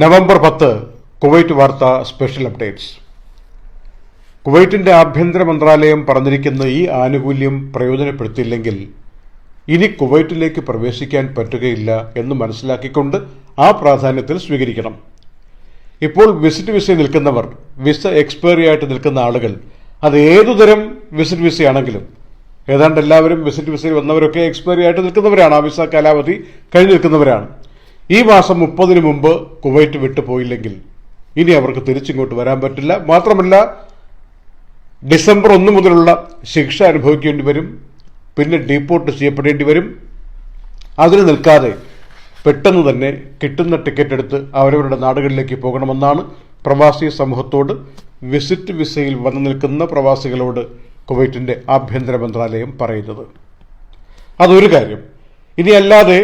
November പത്ത് Kuwait വാർത്ത special updates. കുവൈറ്റിന്റെ ആഭ്യന്തര മന്ത്രാലയം പറഞ്ഞിരിക്കുന്ന ഈ ആനുകൂല്യം പ്രയോജനപ്പെടുത്തിയില്ലെങ്കിൽ ഇനി കുവൈറ്റിലേക്ക് പ്രവേശിക്കാൻ പറ്റുകയില്ല എന്ന് മനസ്സിലാക്കിക്കൊണ്ട് ആ പ്രാധാന്യത്തിൽ സ്വീകരിക്കണം. ഇപ്പോൾ വിസിറ്റ് വിസ നിൽക്കുന്നവർ വിസ എക്സ്പയറി ആയിട്ട് നിൽക്കുന്ന ആളുകൾ അത് ഏതുതരം വിസിറ്റ് വിസയാണെങ്കിലും ഏതാണ്ട് എല്ലാവരും വിസിറ്റ് വിസയിൽ വന്നവരൊക്കെ എക്സ്പയറി ആയിട്ട് നിൽക്കുന്നവരാണ്. ആ വിസ കാലാവധി കഴിഞ്ഞു നിൽക്കുന്നവരാണ്. ഈ മാസം മുപ്പതിന് മുമ്പ് കുവൈറ്റ് വിട്ടു പോയില്ലെങ്കിൽ ഇനി അവർക്ക് തിരിച്ചിങ്ങോട്ട് വരാൻ പറ്റില്ല. മാത്രമല്ല ഡിസംബർ ഒന്ന് മുതലുള്ള ശിക്ഷ അനുഭവിക്കേണ്ടി വരും. പിന്നെ ഡീപ്പോർട്ട് ചെയ്യപ്പെടേണ്ടി വരും. അതിന് നിൽക്കാതെ പെട്ടെന്ന് തന്നെ കിട്ടുന്ന ടിക്കറ്റ് എടുത്ത് അവരവരുടെ നാടുകളിലേക്ക് പോകണമെന്നാണ് പ്രവാസി സമൂഹത്തോട് വിസിറ്റ് വിസയിൽ വന്നു നിൽക്കുന്ന പ്രവാസികളോട് കുവൈറ്റിന്റെ ആഭ്യന്തര മന്ത്രാലയം പറയുന്നത്. അതൊരു കാര്യം. ഇനി അല്ലാതെ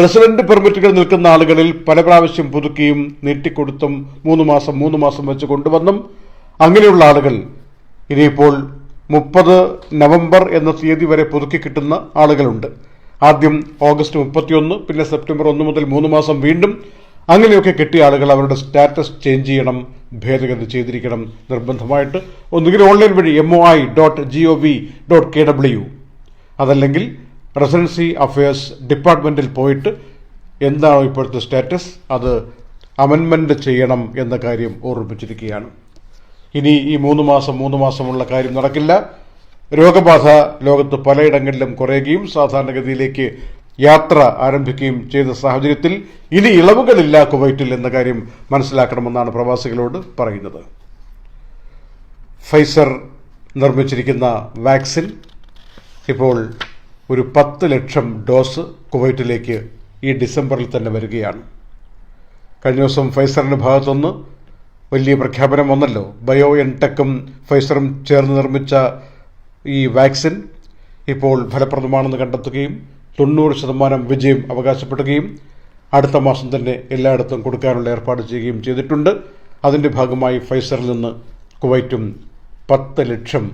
റെസിഡന്റ് പെർമിറ്റുകൾ നിൽക്കുന്ന ആളുകളിൽ പല പ്രാവശ്യം പുതുക്കിയും നീട്ടിക്കൊടുത്തും മൂന്ന് മാസം മൂന്ന് മാസം വെച്ച് കൊണ്ടുവന്നും അങ്ങനെയുള്ള ആളുകൾ ഇനിയിപ്പോൾ മുപ്പത് നവംബർ എന്ന തീയതി വരെ പുതുക്കി കിട്ടുന്ന ആളുകളുണ്ട്. ആദ്യം ഓഗസ്റ്റ് മുപ്പത്തിയൊന്ന് പിന്നെ സെപ്റ്റംബർ ഒന്ന് മുതൽ മൂന്ന് മാസം വീണ്ടും അങ്ങനെയൊക്കെ കിട്ടിയ ആളുകൾ അവരുടെ സ്റ്റാറ്റസ് ചേഞ്ച് ചെയ്യണം ഭേദഗതി ചെയ്തിരിക്കണം നിർബന്ധമായിട്ട്. ഒന്നുകിൽ ഓൺലൈൻ വഴി M O I dot G O V dot K W അതല്ലെങ്കിൽ റെസിഡൻസി അഫയേഴ്സ് ഡിപ്പാർട്ട്മെന്റിൽ പോയിട്ട് എന്താണോ ഇപ്പോഴത്തെ സ്റ്റാറ്റസ് അത് അമെൻമെന്റ് ചെയ്യണം എന്ന കാര്യം ഓർമ്മിപ്പിച്ചിരിക്കുകയാണ്. ഇനി ഈ മൂന്ന് മാസം മൂന്ന് മാസമുള്ള കാര്യം നടക്കില്ല. രോഗബാധ ലോകത്ത് പലയിടങ്ങളിലും കുറയുകയും സാധാരണഗതിയിലേക്ക് യാത്ര ആരംഭിക്കുകയും ചെയ്ത സാഹചര്യത്തിൽ ഇനി ഇളവുകളില്ല കുവൈറ്റിൽ എന്ന കാര്യം മനസ്സിലാക്കണമെന്നാണ് പ്രവാസികളോട് പറയുന്നത്. ഫൈസർ നിർമ്മിച്ചിരിക്കുന്ന വാക്സിൻ ഇപ്പോൾ ഒരു പത്ത് ലക്ഷം ഡോസ് കുവൈറ്റിലേക്ക് ഈ ഡിസംബറിൽ തന്നെ വരികയാണ്. കഴിഞ്ഞ ദിവസം ഫൈസറിന്റെ ഭാഗത്തുനിന്ന് വലിയ പ്രഖ്യാപനം വന്നല്ലോ. ബയോ എൻടെക്കും ഫൈസറും ചേർന്ന് നിർമ്മിച്ച ഈ വാക്സിൻ ഇപ്പോൾ ഫലപ്രദമാണെന്ന് കണ്ടെത്തുകയും തൊണ്ണൂറ് ശതമാനം വിജയം അവകാശപ്പെടുകയും അടുത്ത മാസം തന്നെ എല്ലായിടത്തും കൊടുക്കാനുള്ള ഏർപ്പാട് ചെയ്യുകയും ചെയ്തിട്ടുണ്ട്. അതിന്റെ ഭാഗമായി ഫൈസറിൽ നിന്ന് കുവൈറ്റും പത്ത് ലക്ഷം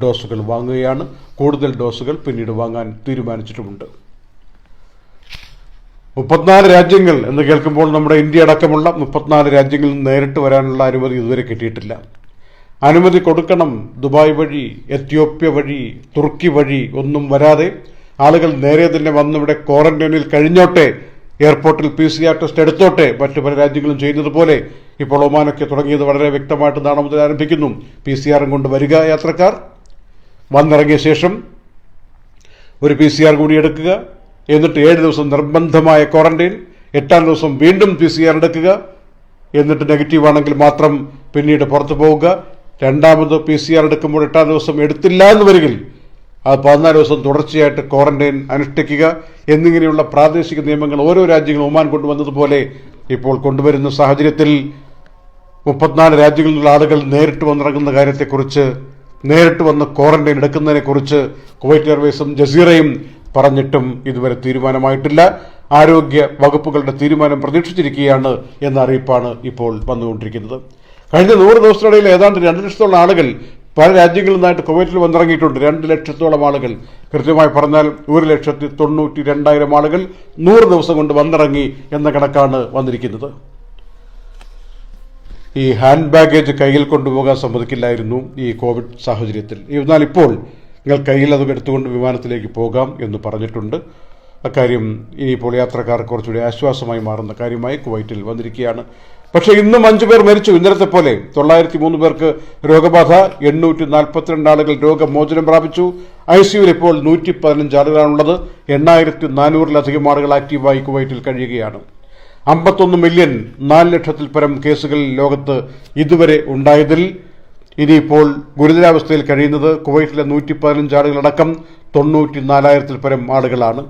ഡോസുകൾ വാങ്ങുകയാണ്. കൂടുതൽ ഡോസുകൾ പിന്നീട് വാങ്ങാൻ തീരുമാനിച്ചിട്ടുമുണ്ട്. മുപ്പത്തിനാല് രാജ്യങ്ങൾ എന്ന് കേൾക്കുമ്പോൾ നമ്മുടെ ഇന്ത്യ അടക്കമുള്ള മുപ്പത്തിനാല് രാജ്യങ്ങളിൽ നേരിട്ട് വരാനുള്ള അനുമതി ഇതുവരെ കിട്ടിയിട്ടില്ല. അനുമതി കൊടുക്കണം ദുബായ് വഴി എത്യോപ്യ വഴി തുർക്കി വഴി ഒന്നും വരാതെ ആളുകൾ നേരെ തന്നെ വന്നിവിടെ ക്വാറന്റൈനിൽ കഴിഞ്ഞോട്ടെ എയർപോർട്ടിൽ പി സി ആർ ടെസ്റ്റ് എടുത്തോട്ടെ മറ്റു പല രാജ്യങ്ങളും ചെയ്യുന്നത് പോലെ ഇപ്പോൾ ഒമാനൊക്കെ തുടങ്ങിയത് വളരെ വ്യക്തമായിട്ട് നാളെ മുതൽ ആരംഭിക്കുന്നു. പി സി ആറും കൊണ്ട് വരിക യാത്രക്കാർ. വന്നിറങ്ങിയ ശേഷം ഒരു പി സി ആർ കൂടി എടുക്കുക. എന്നിട്ട് ഏഴ് ദിവസം നിർബന്ധമായ ക്വാറന്റൈൻ എട്ടാം ദിവസം വീണ്ടും പി സി ആർ എടുക്കുക. എന്നിട്ട് നെഗറ്റീവ് ആണെങ്കിൽ മാത്രം പിന്നീട് പുറത്തു പോവുക. രണ്ടാമത് പി സി ആർ എടുക്കുമ്പോൾ എട്ടാം ദിവസം എടുത്തില്ല എന്ന് വരികിൽ അത് പതിനാല് ദിവസം തുടർച്ചയായിട്ട് ക്വാറന്റൈൻ അനുഷ്ഠിക്കുക. എന്നിങ്ങനെയുള്ള പ്രാദേശിക നിയമങ്ങൾ ഓരോ രാജ്യങ്ങളും ഒമാൻ കൊണ്ടുവന്നതുപോലെ ഇപ്പോൾ കൊണ്ടുവരുന്ന സാഹചര്യത്തിൽ മുപ്പത്തിനാല് രാജ്യങ്ങളിലുള്ള ആളുകൾ നേരിട്ട് വന്നിറങ്ങുന്ന കാര്യത്തെക്കുറിച്ച് നേരിട്ട് വന്ന് ക്വാറന്റൈൻ എടുക്കുന്നതിനെക്കുറിച്ച് കുവൈറ്റ് എയർവേസും ജസീറയും പറഞ്ഞിട്ടും ഇതുവരെ തീരുമാനമായിട്ടില്ല. ആരോഗ്യ വകുപ്പുകളുടെ തീരുമാനം പ്രതീക്ഷിച്ചിരിക്കുകയാണ് എന്ന അറിയിപ്പാണ് ഇപ്പോൾ വന്നുകൊണ്ടിരിക്കുന്നത്. കഴിഞ്ഞ നൂറ് ദിവസത്തിനിടയിൽ ഏതാണ്ട് രണ്ട് ലക്ഷത്തോളം ആളുകൾ പല രാജ്യങ്ങളിൽ നിന്നായിട്ട് കുവൈറ്റിൽ വന്നിറങ്ങിയിട്ടുണ്ട്. രണ്ട് ലക്ഷത്തോളം ആളുകൾ. കൃത്യമായി പറഞ്ഞാൽ ഒരു ലക്ഷത്തി തൊണ്ണൂറ്റി രണ്ടായിരം ആളുകൾ നൂറ് ദിവസം കൊണ്ട് വന്നിറങ്ങി എന്ന കണക്കാണ് വന്നിരിക്കുന്നത്. ഈ ഹാൻഡ് ബാഗേജ് കയ്യിൽ കൊണ്ടുപോകാൻ സമ്മതിക്കില്ലായിരുന്നു ഈ കോവിഡ് സാഹചര്യത്തിൽ. എന്നാൽ ഇപ്പോൾ നിങ്ങൾ കയ്യിൽ അത് എടുത്തുകൊണ്ട് വിമാനത്തിലേക്ക് പോകാം എന്ന് പറഞ്ഞിട്ടുണ്ട്. അക്കാര്യം ഇനിയിപ്പോൾ യാത്രക്കാർക്ക് കുറച്ചുകൂടി ആശ്വാസമായി മാറുന്ന കാര്യമായി കുവൈറ്റിൽ വന്നിരിക്കുകയാണ്. പക്ഷേ ഇന്നും അഞ്ചു പേർ മരിച്ചു. ഇന്നലത്തെ പോലെ തൊള്ളായിരത്തി മൂന്ന് പേർക്ക് രോഗബാധ എണ്ണൂറ്റി നാൽപ്പത്തിരണ്ട് ആളുകൾ രോഗമോചനം പ്രാപിച്ചു. ഐ സിയുവിൽ ഇപ്പോൾ നൂറ്റി പതിനഞ്ച് ആളുകളാണുള്ളത്. എണ്ണായിരത്തി നാനൂറിലധികം ആളുകൾ ആക്റ്റീവായി കുവൈറ്റിൽ കഴിയുകയാണ്. അമ്പത്തൊന്ന് മില്യൺ നാല് ലക്ഷത്തിൽ പരം കേസുകൾ ലോകത്ത് ഇതുവരെ ഉണ്ടായതിൽ ഇനിയിപ്പോൾ ഗുരുതരാവസ്ഥയിൽ കഴിയുന്നത് കുവൈറ്റിലെ നൂറ്റി പതിനഞ്ച് ആളുകളടക്കം തൊണ്ണൂറ്റി നാലായിരത്തിൽ പരം ആളുകളാണ്.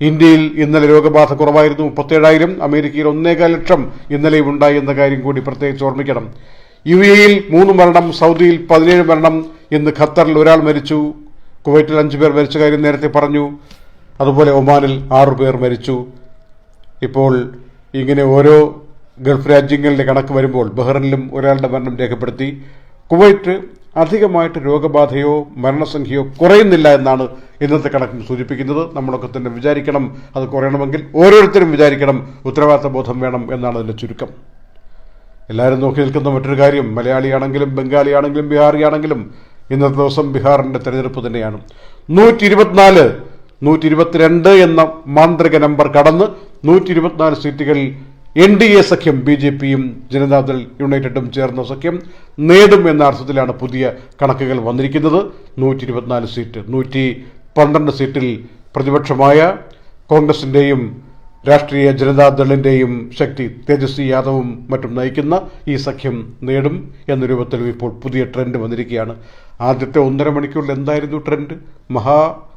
ഇന്ത്യയിൽ ഇന്നലെ രോഗബാധ കുറവായിരുന്നു മുപ്പത്തേഴായിരം. അമേരിക്കയിൽ ഒന്നേകാൽ ലക്ഷം ഇന്നലെയും ഉണ്ടായി എന്ന കാര്യം കൂടി പ്രത്യേകിച്ച് ഓർമ്മിക്കണം. യു എയിൽ മൂന്ന് മരണം സൗദിയിൽ പതിനേഴ് മരണം ഇന്ന് ഖത്തറിൽ ഒരാൾ മരിച്ചു. കുവൈറ്റിൽ അഞ്ചു പേർ മരിച്ച കാര്യം നേരത്തെ പറഞ്ഞു. അതുപോലെ ഒമാനിൽ ആറു പേർ മരിച്ചു. ഇപ്പോൾ ഇങ്ങനെ ഓരോ ഗൾഫ് രാജ്യങ്ങളിലെ കണക്ക് വരുമ്പോൾ ബഹ്റിനിലും ഒരാളുടെ മരണം രേഖപ്പെടുത്തി കുവൈറ്റ് അധികമായിട്ട് രോഗബാധയോ മരണസംഖ്യയോ കുറയുന്നില്ല എന്നാണ് ഇന്നത്തെ കണക്കിൽ സൂചിപ്പിക്കുന്നത്. നമ്മളൊക്കെ തന്നെ വിചാരിക്കണം അത് കുറയണമെങ്കിൽ ഓരോരുത്തരും വിചാരിക്കണം ഉത്തരവാദിത്ത ബോധം വേണം എന്നാണ് അതിന്റെ ചുരുക്കം. എല്ലാവരും നോക്കി നിൽക്കുന്ന മറ്റൊരു കാര്യം മലയാളിയാണെങ്കിലും ബംഗാളിയാണെങ്കിലും ബീഹാറിയാണെങ്കിലും ഇന്നത്തെ ദിവസം ബീഹാറിന്റെ തെരഞ്ഞെടുപ്പ് തന്നെയാണ്. നൂറ്റി നൂറ്റി ഇരുപത്തിരണ്ട് എന്ന മാന്ത്രിക നമ്പർ കടന്ന് നൂറ്റി ഇരുപത്തിനാല് സീറ്റുകളിൽ എൻ ഡി എ സഖ്യം ബി ജെ പിയും ജനതാദൾ യുണൈറ്റഡും ചേർന്ന സഖ്യം നേടും എന്ന അർത്ഥത്തിലാണ് പുതിയ കണക്കുകൾ വന്നിരിക്കുന്നത്. നൂറ്റി ഇരുപത്തിനാല് സീറ്റ് നൂറ്റി പന്ത്രണ്ട് സീറ്റിൽ പ്രതിപക്ഷമായ കോൺഗ്രസിന്റെയും രാഷ്ട്രീയ ജനതാദളിന്റെയും ശക്തി തേജസ്വി യാദവും മറ്റും നയിക്കുന്ന ഈ സഖ്യം നേടും എന്ന രൂപത്തിലും ഇപ്പോൾ പുതിയ ട്രെൻഡ് വന്നിരിക്കുകയാണ്. ആദ്യത്തെ ഒന്നര മണിക്കൂറിൽ എന്തായിരുന്നു ട്രെൻഡ്?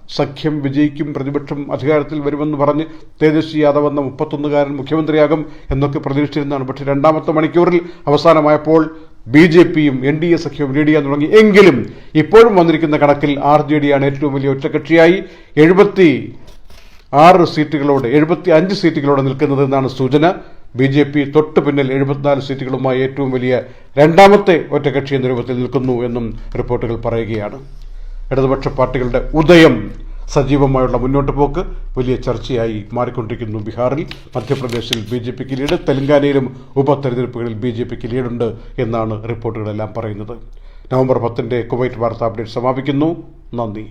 മഹാസഖ്യം വിജയിക്കും പ്രതിപക്ഷം അധികാരത്തിൽ വരുമെന്ന് പറഞ്ഞ് തേജസ്വി യാദവ് എന്ന മുപ്പത്തൊന്നുകാരൻ മുഖ്യമന്ത്രിയാകും എന്നൊക്കെ പ്രതീക്ഷിച്ചിരുന്നതാണ്. പക്ഷേ രണ്ടാമത്തെ മണിക്കൂറിൽ അവസാനമായപ്പോൾ ബി ജെ പിയും എൻ ഡി എ സഖ്യവും ലീഡ് ചെയ്യാൻ തുടങ്ങി. എങ്കിലും ഇപ്പോഴും വന്നിരിക്കുന്ന കണക്കിൽ ആർ ജെ ഡിയാണ് ഏറ്റവും വലിയ ഒറ്റകക്ഷിയായി എഴുപത്തി ആറ് സീറ്റുകളോട് എഴുപത്തി അഞ്ച് സീറ്റുകളോട് നിൽക്കുന്നത് എന്നാണ് സൂചന. ബി ജെ പി തൊട്ട് പിന്നിൽ എഴുപത്തിനാല് സീറ്റുകളുമായി ഏറ്റവും വലിയ രണ്ടാമത്തെ ഒറ്റകക്ഷി എന്ന രൂപത്തിൽ നിൽക്കുന്നു എന്നും റിപ്പോർട്ടുകൾ പറയുകയാണ്. ഇടതുപക്ഷ പാർട്ടികളുടെ ഉദയം സജീവമായുള്ള മുന്നോട്ട് പോക്ക് വലിയ ചർച്ചയായി മാറിക്കൊണ്ടിരിക്കുന്നു. ബീഹാറിൽ മധ്യപ്രദേശിൽ ബി ജെ പിക്ക് ലീഡ് തെലങ്കാനയിലും ഉപതെരഞ്ഞെടുപ്പുകളിൽ ബി ജെ പിക്ക് ലീഡുണ്ട് എന്നാണ് റിപ്പോർട്ടുകളെല്ലാം പറയുന്നത്. നവംബർ പത്തിന്റെ കുവൈറ്റ് വാർത്താ അപ്ഡേറ്റ് സമാപിക്കുന്നു. നന്ദി.